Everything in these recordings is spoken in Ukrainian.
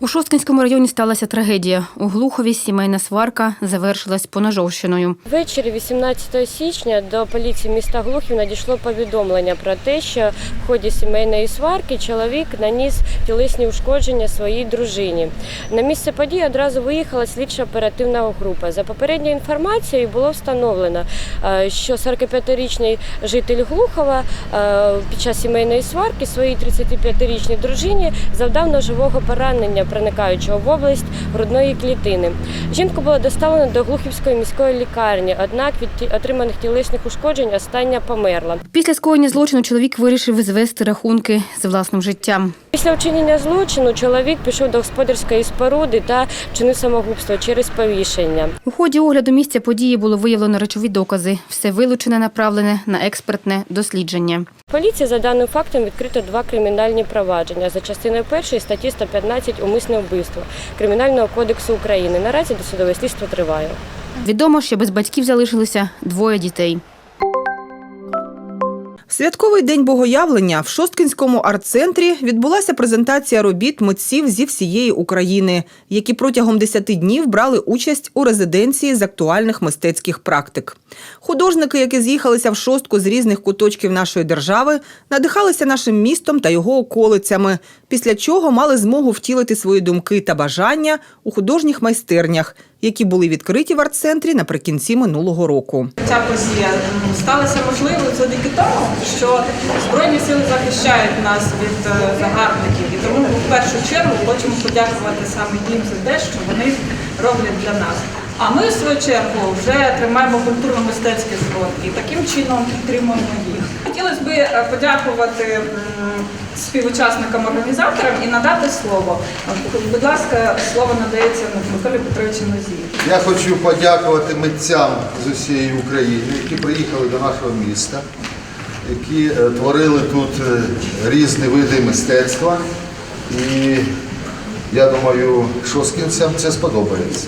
У Шосткинському районі сталася трагедія. У Глухові сімейна сварка завершилась поножовщиною. Ввечері 18 січня до поліції міста Глухів надійшло повідомлення про те, що в ході сімейної сварки чоловік наніс тілесні ушкодження своїй дружині. На місце події одразу виїхала слідча оперативна група. За попередньою інформацією було встановлено, е, що 45-річний житель Глухова е, під час сімейної сварки своїй 35-річній дружині завдав ножового поранення, проникаючого в область грудної клітини. Жінку було доставлено до Глухівської міської лікарні, однак від отриманих тілесних ушкоджень остання померла. Після скоєння злочину чоловік вирішив звести рахунки з власним життям. Після вчинення злочину чоловік пішов до господарської споруди та вчинив самогубство через повішення. У ході огляду місця події було виявлено речові докази. Все вилучене направлене на експертне дослідження. Поліція за даним фактом відкрито два кримінальні провадження за частиною першої статті 115 умисне вбивство Кримінального кодексу України. Наразі досудове слідство триває. Відомо, що без батьків залишилося двоє дітей. В святковий день богоявлення в Шосткинському арт-центрі відбулася презентація робіт митців зі всієї України, які протягом 10 днів брали участь у резиденції з актуальних мистецьких практик. Художники, які з'їхалися в шостку з різних куточків нашої держави, надихалися нашим містом та його околицями, після чого мали змогу втілити свої думки та бажання у художніх майстернях, які були відкриті в арт-центрі наприкінці минулого року. Ця подія сталася можливою завдяки тому, що Збройні сили захищають нас від е, загарбників. І тому в першу чергу хочемо подякувати саме їм за те, що вони роблять для нас. А ми, в свою чергу, вже тримаємо культурно-мистецькі зводки і таким чином підтримуємо їх. Хотілося б е, подякувати співучасникам організаторам і надати слово. Будь ласка, слово надається Миколі Петровичу Нозію. Я хочу подякувати митцям з усієї України, які приїхали до нашого міста, які е, творили тут е, різні види мистецтва. І я думаю, шоскінцям це сподобається.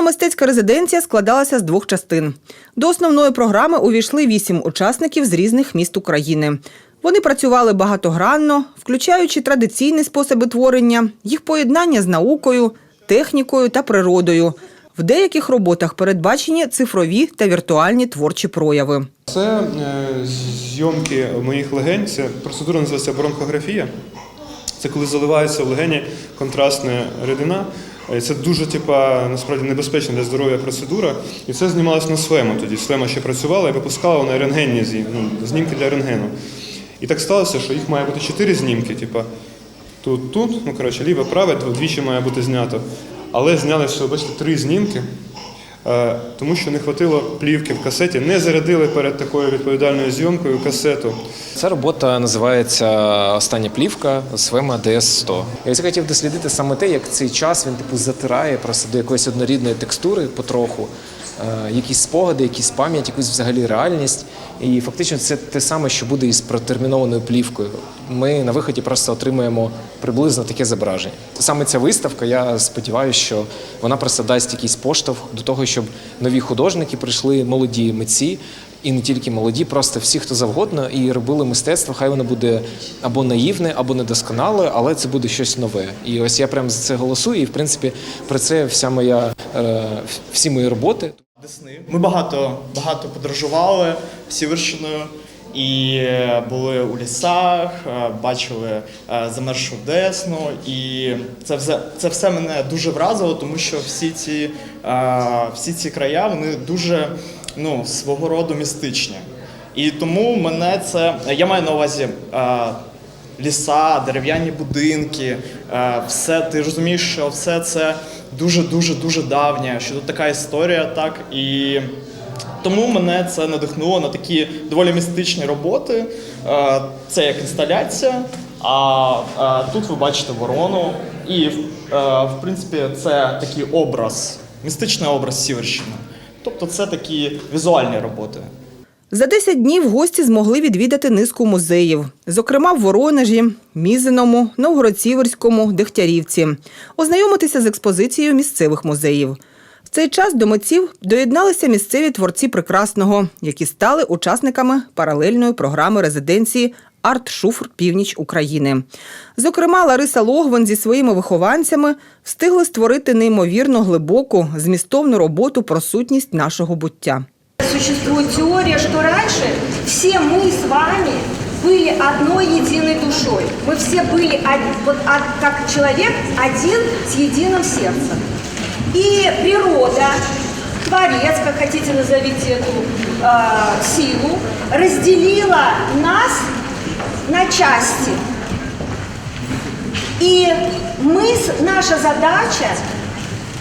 Культурно-мистецька резиденція складалася з двох частин. До основної програми увійшли вісім учасників з різних міст України. Вони працювали багатогранно, включаючи традиційні способи творення, їх поєднання з наукою, технікою та природою. В деяких роботах передбачені цифрові та віртуальні творчі прояви. Це е, зйомки моїх легень. Це процедура називається бронхографія. Це коли заливається в легені контрастна рідина. Е, Це дуже типа, насправді небезпечна для здоров'я процедура. І це знімалось на свему тоді. Свема ще працювала і випускала вона рентгенні ну, знімки для рентгену. І так сталося, що їх має бути чотири знімки. Типа, тут, тут, ну коротше, ліве, праве, двічі має бути знято. Але зняли, що бачите, три знімки. Е, Тому що не хватило плівки в касеті, не зарядили перед такою відповідальною зйомкою касету. Ця робота називається Остання плівка Свема DS100. Я ось хотів дослідити саме те, як цей час він типу затирає просто до якоїсь однорідної текстури потроху, е, якісь спогади, якісь пам'ять, якусь взагалі реальність. І фактично це те саме, що буде із протермінованою плівкою. Ми на виході просто отримуємо приблизно таке зображення. Саме ця виставка, я сподіваюся, що вона просто дасть якийсь поштовх до того, щоб нові художники прийшли, молоді митці, і не тільки молоді, просто всі, хто завгодно, і робили мистецтво. Хай воно буде або наївне, або недосконале, але це буде щось нове. І ось я прямо за це голосую. І в принципі про це вся моя е, всі мої роботи. Десни. Ми багато багато подорожували Сіверщиною і е, були у лісах, е, бачили е, замершу Десну, і це все, це все мене дуже вразило, тому що всі ці, всі ці края вони дуже ну, свого роду містичні. І тому мене це я маю на увазі. Ліса, дерев'яні будинки, все ти розумієш, що все це дуже дуже дуже давнє, що тут така історія, так і тому мене це надихнуло на такі доволі містичні роботи. Е, Це як інсталяція. А е, тут ви бачите ворону, і е, в принципі це такий образ, містичний образ Сіверщини. Тобто це такі візуальні роботи. За 10 днів гості змогли відвідати низку музеїв, зокрема в Воронежі, Мізиному, Новгород-Сіверському, Дегтярівці, ознайомитися з експозицією місцевих музеїв. В цей час до митців доєдналися місцеві творці прекрасного, які стали учасниками паралельної програми резиденції Артшуфр Північ України. Зокрема, Лариса Логвин зі своїми вихованцями встигли створити неймовірно глибоку змістовну роботу про сутність нашого буття. Существует теория, что раньше все мы с вами были одной единой душой. Мы все были од- вот од- как человек один с единым сердцем. И природа, творец, как хотите назовите эту э, силу, разделила нас на части. И мы, с- наша задача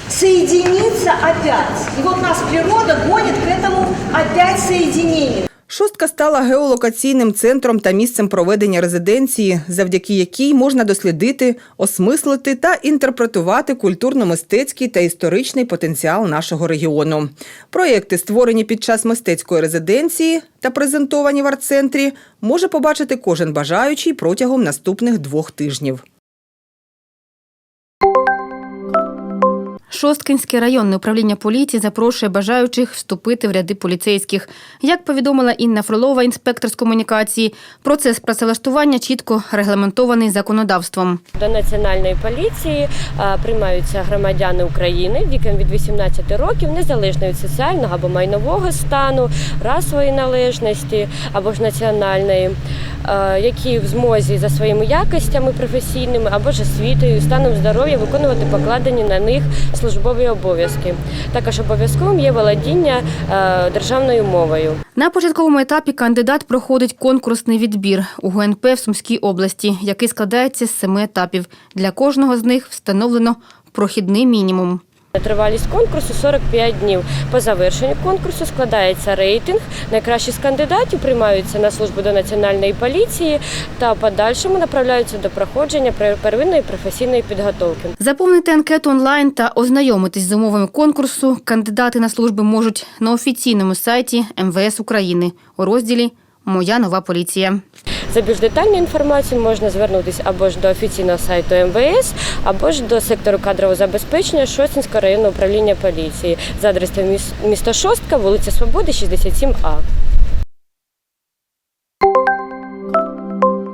соединиться опять. И вот нас природа гонит к этому опять соединению. Шостка стала геолокаційним центром та місцем проведення резиденції, завдяки якій можна дослідити, осмислити та інтерпретувати культурно-мистецький та історичний потенціал нашого регіону. Проєкти, створені під час мистецької резиденції та презентовані в арт-центрі, може побачити кожен бажаючий протягом наступних двох тижнів. Шосткинське районне управління поліції запрошує бажаючих вступити в ряди поліцейських. Як повідомила Інна Фролова, інспектор з комунікації, процес працевлаштування чітко регламентований законодавством. До національної поліції приймаються громадяни України віком від 18 років, незалежно від соціального або майнового стану, расової належності або ж національної, які в змозі за своїми якостями професійними або ж освітою, станом здоров'я виконувати покладені на них службові обов'язки. Також обов'язковим є володіння державною мовою. На початковому етапі кандидат проходить конкурсний відбір у ГНП в Сумській області, який складається з семи етапів. Для кожного з них встановлено прохідний мінімум. Тривалість конкурсу 45 днів. По завершенню конкурсу складається рейтинг. Найкращі з кандидатів приймаються на службу до національної поліції та подальшому направляються до проходження пер- первинної професійної підготовки. Заповнити анкету онлайн та ознайомитись з умовами конкурсу кандидати на служби можуть на офіційному сайті МВС України у розділі Моя нова поліція. За більш детальною інформацію можна звернутися або ж до офіційного сайту МВС, або ж до сектору кадрового забезпечення Шостинського районного управління поліції за адресою міста Шостка, вулиця Свободи, 67А.